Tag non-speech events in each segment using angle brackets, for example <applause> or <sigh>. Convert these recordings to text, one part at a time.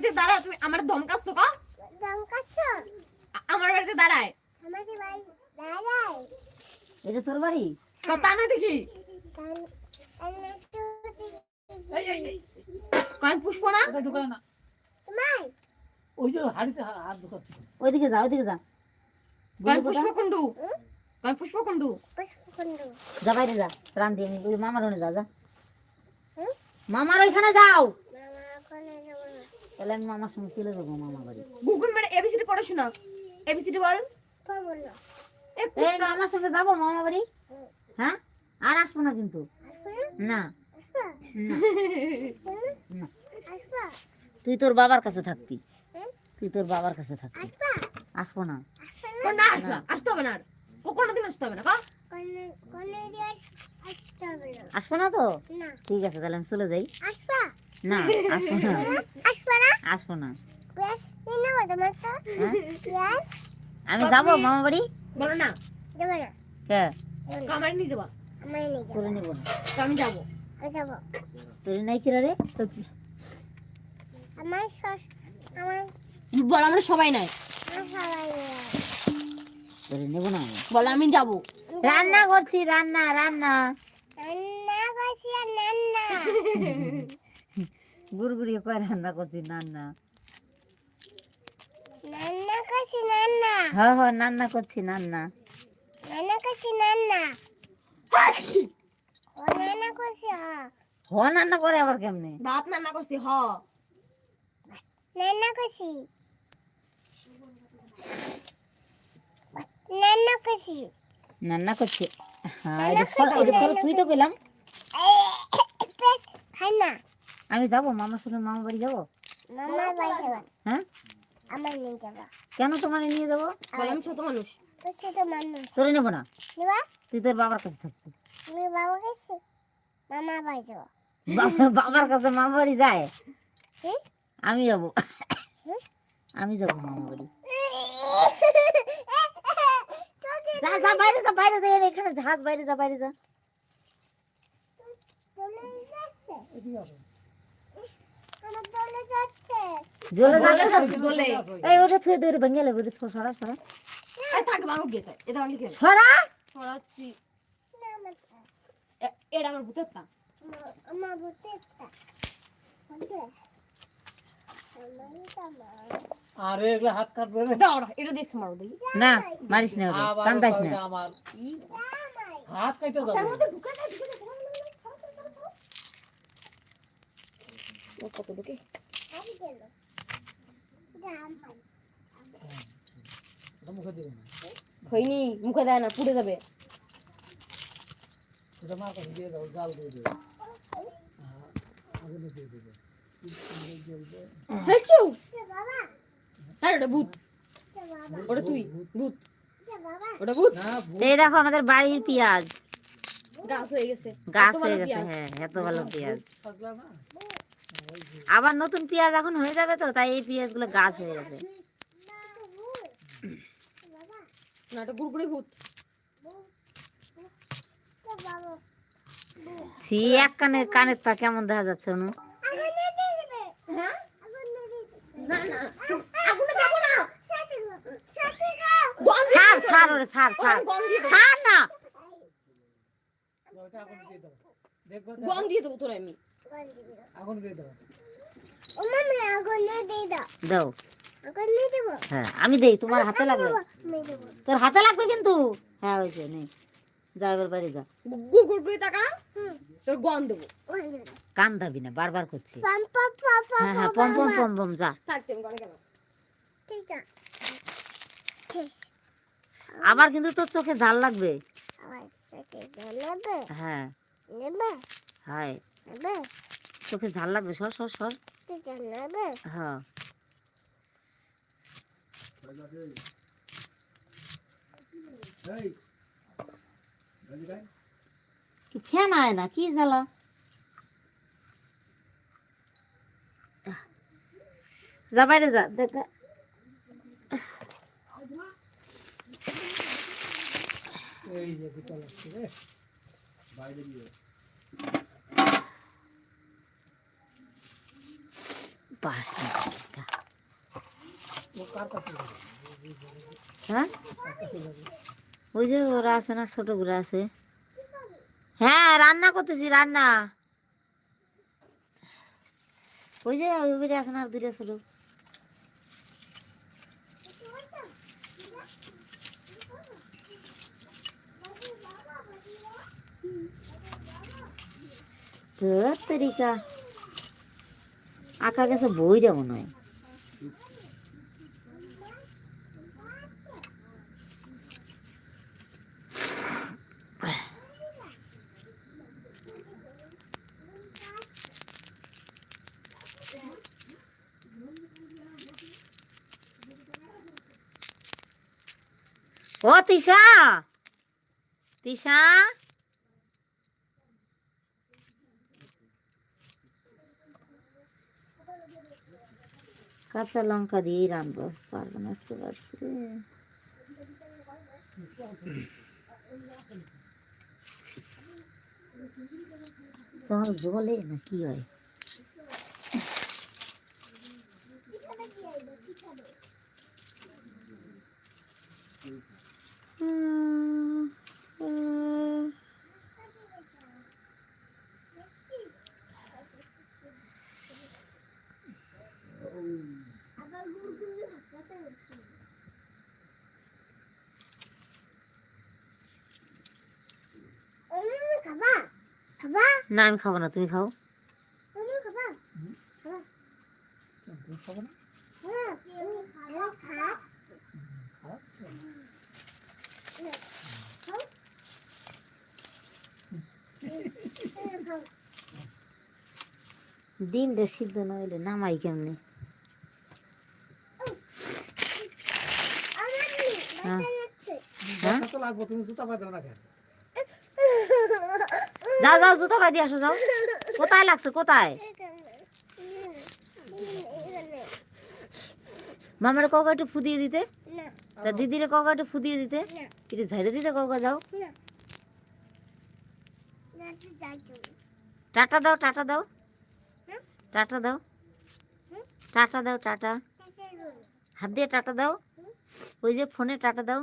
বাড়িতে দাঁড়া তুমি আমার ধমকাচ্ছ কা আমার বাড়িতে দাঁড়ায়। আমাদের বাড়ি দাঁড়াই এটা তোর বাড়ি? কথা না দেখি। কয়েন পুষ্প না? ঢুকায় না। ওই যে হাড়িতে হাত ঢুকাচ্ছে। ওইদিকে যা ওইদিকে যা। কয়েন পুষ্প কুন্ডু কয়েন পুষ্প কুন্ডু যা বাইরে যা রান দিয়ে মামার ওখানে যা যা। মামার ওইখানে যাও। তাহলে আমি মামার সঙ্গে চলে যাব মামা বাড়ি। গুগল মেরে এবিসিডি পড়ে শোনা এবিসিডি বল। না কুত্তা। সঙ্গে যাব মামা বাড়ি? হ্যাঁ? আর আসব না কিন্তু। না। তুই তোর বাবার কাছে থাকবি। তুই তোর বাবার কাছে থাকবি। আসব না। না আসলা আসতে হবে না আর। ও কোনোদিন হবে না কা আসতে হবে না আসব না তো? ঠিক আছে তাহলে আমি চলে যাই। না আসব না। <laughs> আসবা না। হ্যাঁ? আমি যাব মামা বাড়ি? বলো না। দেবো না। কে? দেবো নিয়ে যাবা। আমার নিয়ে যাব। তোরে নেব না। আমি যাব। আমি যাব। তোরে নাই কিরা রে? কি- আমার আমার বল আমরা সবাই নাই। সবাই নিয়ে যাব। নেব না বল আমি যাব। রান্না করছি রান্না রান্না। রান্না করছি রান্না <laughs> গুড়গুড়ি করে রান্না করছি রান্না রান্না করছি রান্না হ হ রান্না করছি রান্না রান্না করছি রান্না ও রান্না করছি হ্যাঁ হ রান্না করে আবার কেমনে? ভাত রান্না করছি হ। রান্না করছি রান্না করছি রান্না করছি হ্যাঁ তুই তো গেলাম খাই না। আমি যাব মামার সঙ্গে মামা বাড়ি যাব? মামা বাড়ি যাবা। হ্যাঁ? আমার নিয়ে যাবা। কেন তোমার নিয়ে যাব? আমি ছোট মানুষ। তো মানুষ। তোরে নেব না? দেবা তুই তোর বাবার কাছে থাকবি আমি বাবা গেছি মামা বাড়ি যাব। বাবার কাছে মামা বাড়ি যায়? আমি যাব। আমি যাব মামা বাড়ি। যা যা বাইরে যা বাইরে যা এখানে জাহাজ বাইরে যা বাইরে যা। যাচ্ছে। দোলে যাচ্ছে। দোলে এই ওটা থুয়ে দৌড়ে ভেঙে লেবে সরা না। এটা আমার ভূতের তা। আমার- আমার বুতে একটা বুতে আমার আমার আরে এগুলা হাত কাটবে রে। দাঁড়া এটা দিস মারো দেখি। না মারিস না কান্দাস হাত কেটে যাবে। হয়নি মুখে দেয় না পুড়ে যাবে। হ্যাঁ এই দেখো আমাদের বাড়ির পেঁয়াজ। গাছ হয়ে গেছে। গাছ এত হয়ে ভালো গেছে হ্যাঁ এত ভালো পেঁয়াজ। আবার নতুন পেঁয়াজ এখন হয়ে যাবে তো তাই এই পেঁয়াজগুলো গাছ হয়ে গেছে। ছি এক কানের কানের তা কেমন দেখা যাচ্ছে অনু? হ্যাঁ? আগুন দিয়ে দিবে না না। আগুনে যাব না। সাথে গো সাথে গো গন্ধ ছাড় ছাড়। ওরে ছাড় ছাড় ছাড় না। দেখব দিয়ে দেবো তোর আমি। আগুন দিয়ে দাও। ও মামি আগুন দিয়ে দিয়ে দাও। দাও। আগুন দিয়ে দেবো? হ্যাঁ আমি দেই তোমার হাতে লাগবে। তোর হাতে লাগবে কিন্তু? হ্যাঁ হয়েছে নেই যা এবার বাড়ি যা। গুড়গুড়ি টাকা। তোর গম দেবো। আগুন দিয়ে দাও কান দাবি না বারবার করছি। পাম পাম পাম পাম হ্যাঁ হ্যাঁ পম পম পম পম যা। থাকতে আমি কেন ঠিক আছে। আবার কিন্তু তোর চোখে জাল লাগবে। আমার হ্যাঁ। হায়। চোখে ঝাল লাগবে সর সর সর। হ্যাঁ। কি ফ্যান আয় না কি জ্বালা? যা বাইরে যা দেখ এই যে দুটো লাগছে পাস? হ্যাঁ? ওই যে ওরা আছে না, ছোটগুলো আছে হ্যাঁ রান্না করতেছি, রান্না ওই যে ওই বেড়ে আছে না দুইটা ছোট তোর তরিকা আঁকা গেছে বইটা মনে হয় ও তিশা তিশা? কাঁচা লঙ্কা দিয়েই রাঁধবো। পারব না আজকে বাড়তে। জলে না কি হয়? না আমি খাব না তুমি খাও। ডিমটা সিদ্ধ নইলে নামাই কেমনে? হ্যাঁ।, হ্যাঁ? লাগবো তুমি জুতা পাবে না কেন? যাও যাও জুতা বাদি আসো যাও। কোথায় লাগছে কোথায়? মামার কাউকে একটু ফুদিয়ে দিতে? তা দিদিরে কাউকে একটু ফুদিয়ে দিতে? একটু ঝাড়ে দিতে কাউকে যাও। টাটা দাও টাটা দাও। টাটা দাও। টাটা দাও টাটা। হাত দিয়ে টাটা দাও। ওই যে ফোনে টাটা দাও।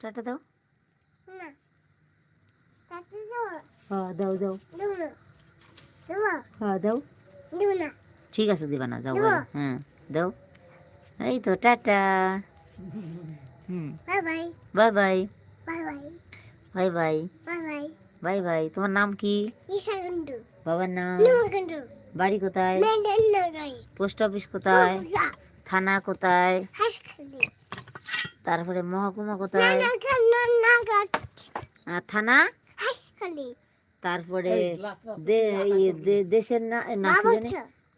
টাটা দাও। না। দাও হ্যাঁ দাও দেবো হ্যাঁ দাও ঠিক আছে দিবা না যাও হ্যাঁ দাও এই তো টাটা হুম bye bye bye bye bye bye তোমার নাম কি ঈশা বাবার নাম বাড়ি কোথায় পোস্ট অফিস কোথায় থানা কোথায় তারপরে মহকুমা কোথায় থানা তারপরে দেশের না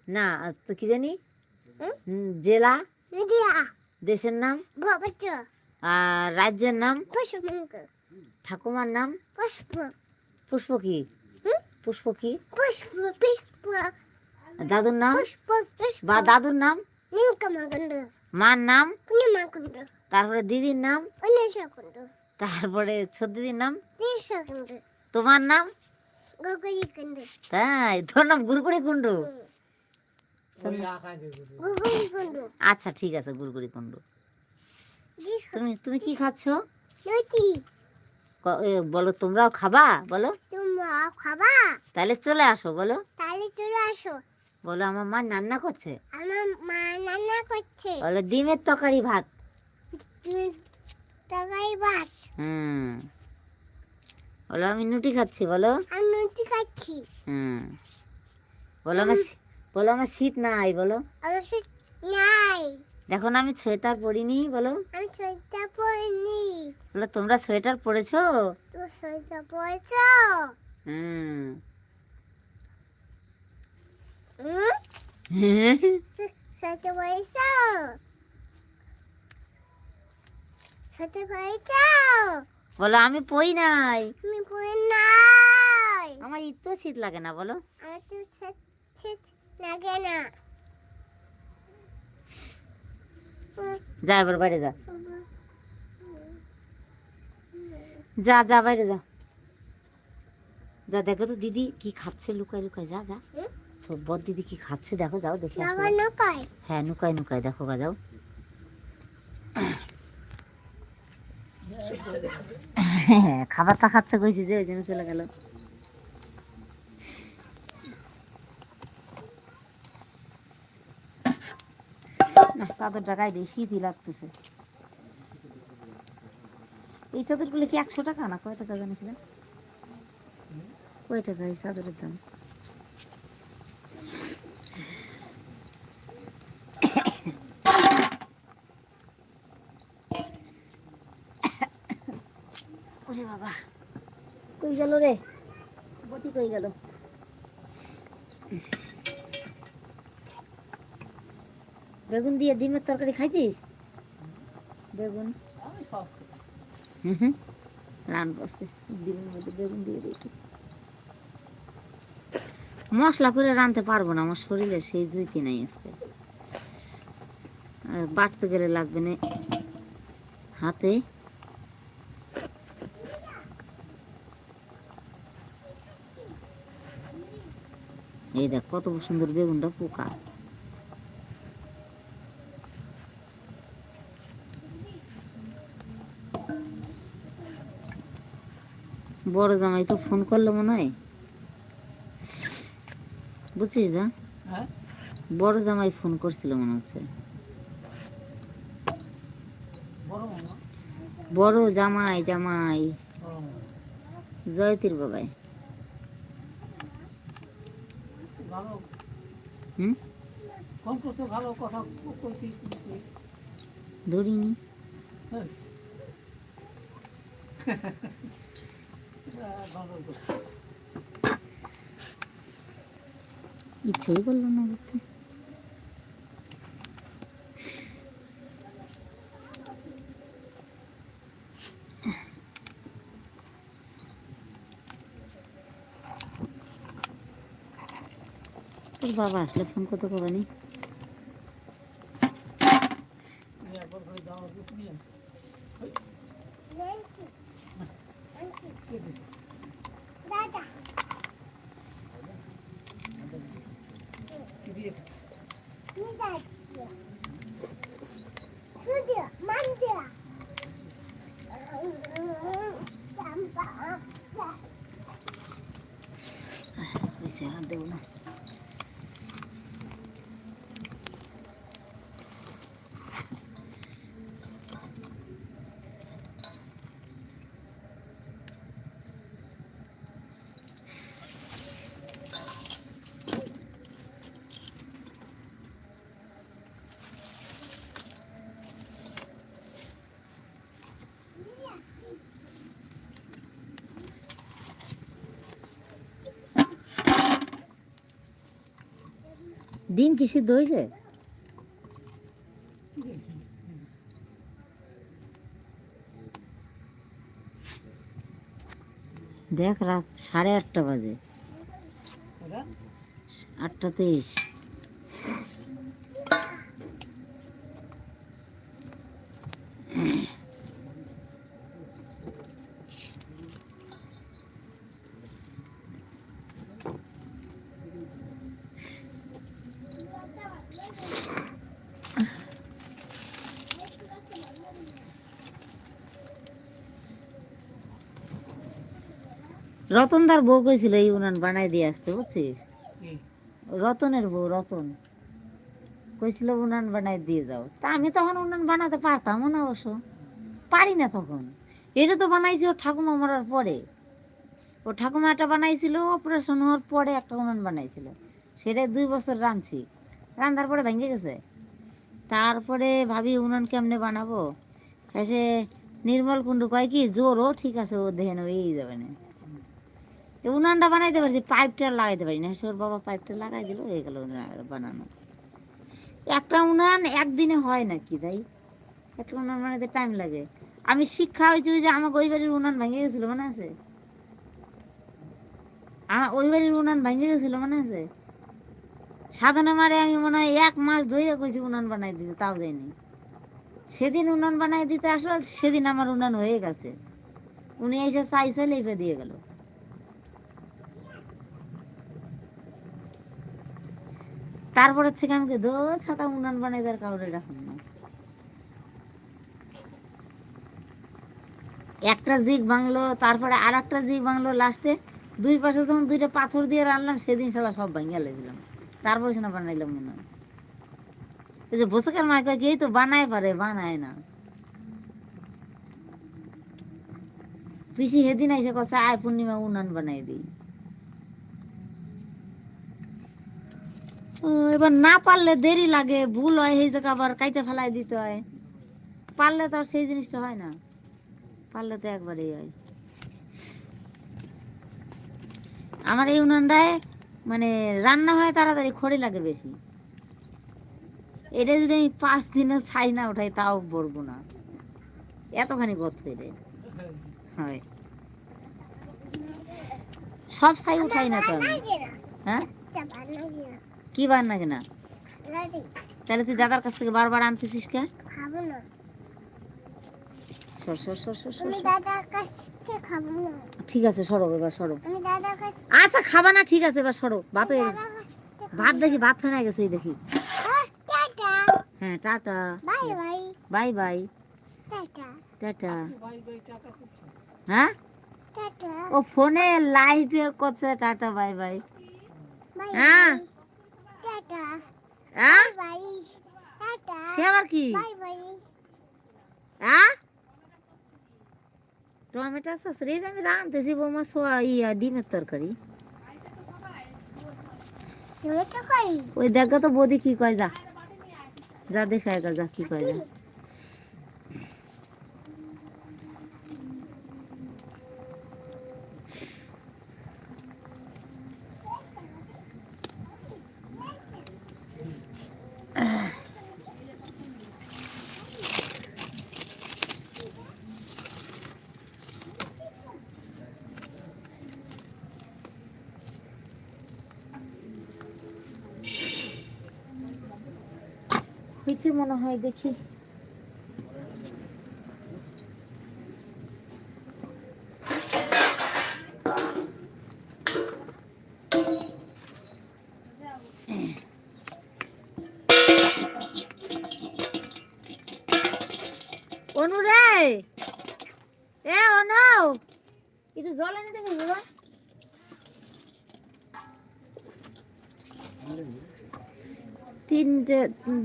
না তো কি জানি? জেলা। দেশের নাম? আর রাজ্যের নাম? ঠাকুমার নাম? পুষ্প। পুষ্প কি? পুষ্প কি? পুষ্প দাদুর নাম? বা দাদুর নাম? মার নাম? তারপরে দিদির নাম? তারপরে দিদির নাম? তোমার নাম? তাই তোর নাম গুরগুড়ি কুণ্ডু আচ্ছা ঠিক আছে গুরগুড়ি কুণ্ডু তুমি তুমি কি খাচ্ছ? বলো তোমরাও খাবা? বলো। তোমরা খাবা? তাহলে চলে আসো বলো। তাহলে চলে আসো। বলো আমার মা রান্না করছে? আমার মা রান্না করছে। বলো ডিমের তরকারি ভাত। হুম। বলো আমি নুটি খাচ্ছি বলো। আমি নতি খাচ্ছি। হুম। বলো আমার বলো আমার শীত নাই বলো। আমার সে নাই। দেখো না আমি সোয়েটার পরিনি বলো। আমি সোয়েটার পরিনি। বলো তোমরা সোয়েটার পরেছো? তুমি সোয়েটার পরেছ? হুম। হুম? সোয়েটার পরেছ? সোয়েটার পরেছ বলো আমি পই নাই। তুমি পরে নাই। আমার ইতো শীত লাগে না বলো। আমার তো শীত লাগে না। যা এবার বাইরে যা। যা যা বাইরে যা। যা দেখো তো দিদি কি খাচ্ছে লুকায় লুকায়। যা যা। হুম? দিদি কি খাচ্ছে দেখো যাও দেখে হ্যাঁ নুকাই নুকাই দেখো গা যাও। <laughs> খাবারটা খাচ্ছে কইছি যে, ওই জন্য চলে গেল। না, চাদরটা গায়ে দিয়ে শীতই লাগতেছে। এই চাদরগুলো কি একশো টাকা না কয় টাকা জানিছিলাম কয় টাকা এই চাদরের দাম? গেল রে। বটি কই গেল? বেগুন দিয়ে ডিমের তরকারি খাইছিস? বেগুন। রান বসতে ডিমের বেগুন দিয়ে দেখি মশলা করে রানতে পারব না, আমার শরীরে সেই জুইতি নাই আজকে। বাটতে গেলে লাগবে না। হাতে এই দেখ কত সুন্দর বেগুনটা পোকা। বড় জামাই তো ফোন করল মনে হয়। বুঝছিস যা হ্যাঁ। বড় জামাই ফোন করছিল মনে হচ্ছে। বড় জামাই জামাই। জয়তির বাবাই। ভালো হুম ফোন করছ ভালো কথা কইছিস শুনছি ধরিনি হ্যাঁ। আহ, ভালো করছ। ইচ্ছেই করল না করতে বাবা আসলে ফোন করতে কবে নি তুমি একবার করে যাও দুধ নিয়ে লেন্সি লেন্সি কে দিছে? দাদা কি দিয়ে নি দাদা সুদিয়া মান্দিয়া সাম্বা হয়েছে আর দেবো না ডিম কি সিদ্ধ হয়েছে? দেখ রাত সাড়ে আটটা বাজে। আটটা তেইশ। রতনদার বউ কইছিল এই উনান বানাই দিয়ে আসতে বুঝছিস? রতনের বউ রতন। কইছিল উনান বানাই দিয়ে যাও। তা আমি তখন উনান বানাতে পারতাম না অবশ্য। পারি না তখন। এটা তো বানাইছি ও ঠাকুমা মরার পরে। ও ঠাকুমা একটা বানাইছিল অপারেশন হওয়ার পরে একটা উনান বানাইছিল। সেটা দুই বছর রাঁধছি। রান্ধার পরে ভেঙে গেছে। তারপরে ভাবি উনান কেমনে বানাবো? এসে নির্মল কুণ্ডু কয় কি জোর ও ঠিক আছে ও দেখে নেবে এই যাবে না। উনানটা বানাইতে পারছি, পাইপটা লাগাইতে পারি না। ওর বাবা পাইপটা লাগাই দিল, হয়ে গেল বানানো। একটা উনান একদিনে হয় নাকি তাই? একটা উনান বানাইতে টাইম লাগে। আমি শিক্ষা হয়েছি যে আমাকে ওই বাড়ির উনান ভেঙে গেছিল, মনে আছে? আমার ওই বাড়ির উনান ভেঙে গেছিল, মনে আছে? সাধনা মারে আমি মনে হয় এক মাস ধরে কইছি উনান বানাই দিতে, তাও দেয়নি। সেদিন উনান বানাই দিতে আসলো, সেদিন আমার উনান হয়ে গেছে। উনি এসে চাইছে লেপে দিয়ে গেল। তারপরে থেকে আমাকে দো সাদা উনান বানাই দেওয়ার কাউরে রাখুন না। একটা জিগ বাংলো তারপরে আর একটা জিগ বাংলো লাস্টে দুই পাশে যখন দুইটা পাথর দিয়ে রানলাম, সেদিন সালা সব ভাঙিয়া লেগেছিলাম তারপরে সেটা বানাইলাম মনে হয়। ওই যে বসেকার মাকে কে তো বানায় পারে, বানায় না। পিসি সেদিন এসে কথা আয়, পূর্ণিমা উনান বানাই দিই। এবার না পারলে দেরি লাগে, ভুল হয় সেই জায়গা আবার কাইটা ফেলাই দিতে হয়। পারলে তো আর সেই জিনিসটা হয় না। পারলে তো একবারেই হয়। আমার এই উনানটায় মানে রান্না হয় তাড়াতাড়ি, খড়ি লাগে বেশি। এটা যদি আমি পাঁচ দিনও ছাই না উঠাই, তাও বলব না। এতখানি গত হয়ে হয়। সব ছাই উঠাই না তো হ্যাঁ? চাপা নাকি না কি বান্না কিনা? তাহলে তুই দাদার কাছ থেকে বারবার আনতেছিস কে? খাব না। সর সর সর সর সর, দাদার কাছ থেকে খাব না। ঠিক আছে সরো এবার সরো। আমি দাদার কাছ আচ্ছা খাবা না ঠিক আছে এবার সরো। ভাত হয়ে গেছে। ভাত দেখি ভাত ফেনা গেছে এই দেখি। আহ, টাটা। হ্যাঁ tata. Bye bye. Bye bye. Tata. Tata. হ্যাঁ? টাটা। ও ফোনে লাইভ এর করছে টাটা বাই বাই। বাই হ্যাঁ। টাটা। হ্যাঁ? টাটা। সে আবার কি? Bye bye. হ্যাঁ? টমেটো সস রে আমি রাঁধতেছি বৌমা সোয়া ইয়া ডিমের তরকারি। ওই দেখা তো বৌদি কি কয় যা। যা দেখায় যা কি কয় যা। হয়েছে মনে হয় দেখি।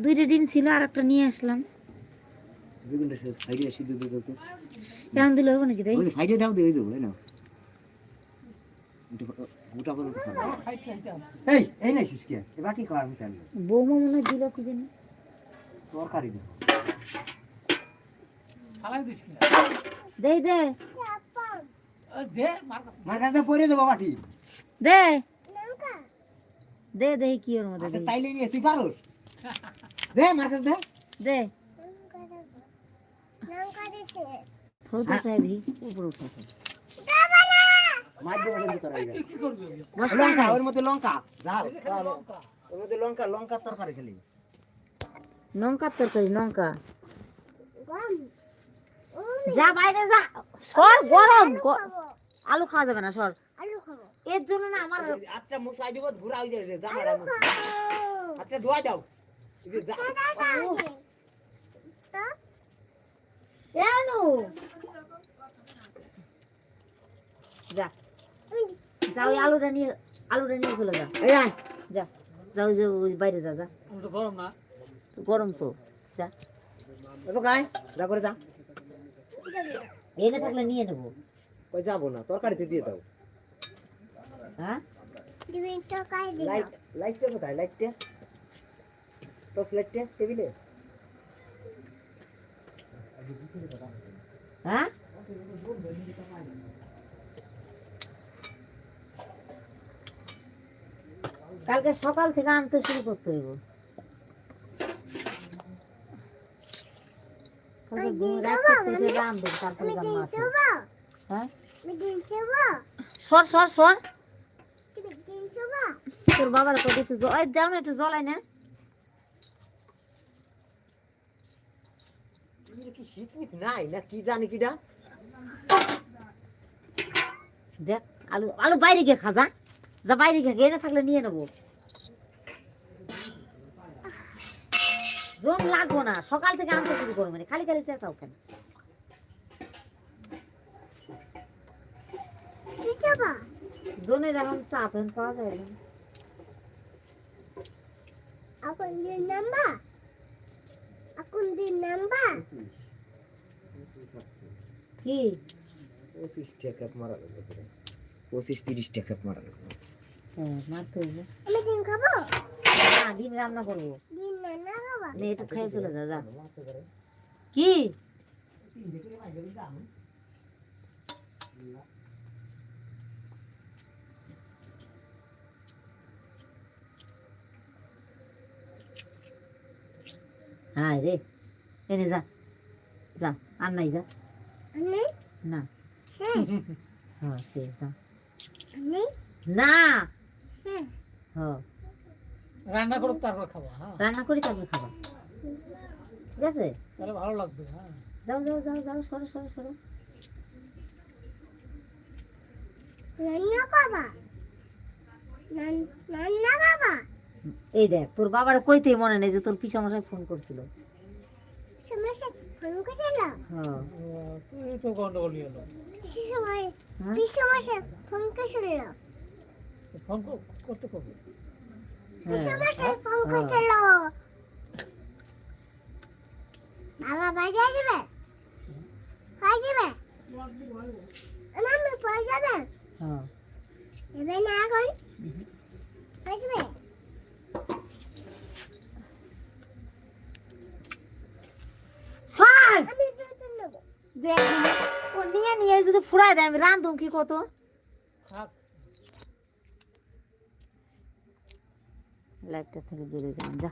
দুইটা ডিম ছিল আর একটা নিয়ে আসলাম। কেমন দিলে হবে নাকি তাই? সাইডে দাও দিয়ে না বৌমা মনে হয় দিল কি জানি। তরকারি দে দে। কি ওর মধ্যে আচ্ছা, তাইলে নিয়ে তুই পারোস? দে দে। দে। লঙ্কা দিছে উপরে? বস লঙ্কা ওর মধ্যে লঙ্কা। যাও। এই যে খালি লঙ্কা ওর মধ্যে লঙ্কা লঙ্কা তরকারি খেলি। লঙ্কার তরকারি লঙ্কা। যা বাইরে যা। সর গরম। আলু খাওয়া যাবে না সর। আলু খাব। এর জন্য না আমার আচ্ছা মুসাই দিব ঘুরা হয়ে যাবে জামাটা আচ্ছা ধোয়া দাও। এই যা- তো এনু যা যা ওই আলুটা নিয়ে আলুটা নিয়ে চলে যা যা যা ওই যে ওই বাইরে যা যা গরম না গরম তো যা গায় যা করে যা এনে থাকলে নিয়ে নেব কই যাব না তরকারিতে দিয়ে দাও হ্যাঁ লাইটটা কোথায় লাইটটা টর্চ লাইটটা টেবিলে? হ্যাঁ? কালকে সকাল থেকে আনতে শুরু করতে হইব। হ্যাঁ? সর সর সর। তোর বাবার কত একটু জল দাও না একটু জলাই না। কি নাই না কি জানি কিডা দেখ আলু আলু বাইরে গিয়ে খা যা বাইরে গিয়ে এনে থাকলে নিয়ে নেব। জোন লাগবো না সকাল থেকে আনতে শুরু করব মানে খালি খালি চেঁচাও কেন? জোনের এখন চাপ এখন পাওয়া যায় না। এখন দিন নাম্বার এখন দিন নাম্বার কি? পঁচিশ টাকা মারা লাগবে পঁচিশ তিরিশ টাকা মারা লাগবে। হ্যাঁ মারতে হইবে আমি দিন খাব? না ডিম রান্না করব। দিন রান্না খাবা নে একটু খেয়ে চলে যা যা। কি? হ্যাঁ রে এনে যা। যা আর নাই যা। না। হ্যাঁ হ্যাঁ শেষ আমি? না। হ্যাঁ হ্যাঁ। রান্না করুক তারপর খাব হ্যাঁ। রান্না করি তারপর খাবা। ঠিক আছে? তাহলে ভালো লাগবে হ্যাঁ। যাও যাও যাও যাও সরো সরো সরো। রান্না রান্না খাবা এই দেখ তোর বাবার কইতেই মনে নেই যে তোর পিসামশাই ফোন করছিল। ফোন সমস্যা বাবা বাজার যাবে যাবে মাম্মি পড়ে যাবে হ্যাঁ। না এখন বাজবে দেখ ও নিয়ে নিয়ে যদি ফুরাই দেয় আমি রান্ধুম কি কত? লাইটটা থেকে বেরিয়ে গেলাম যা।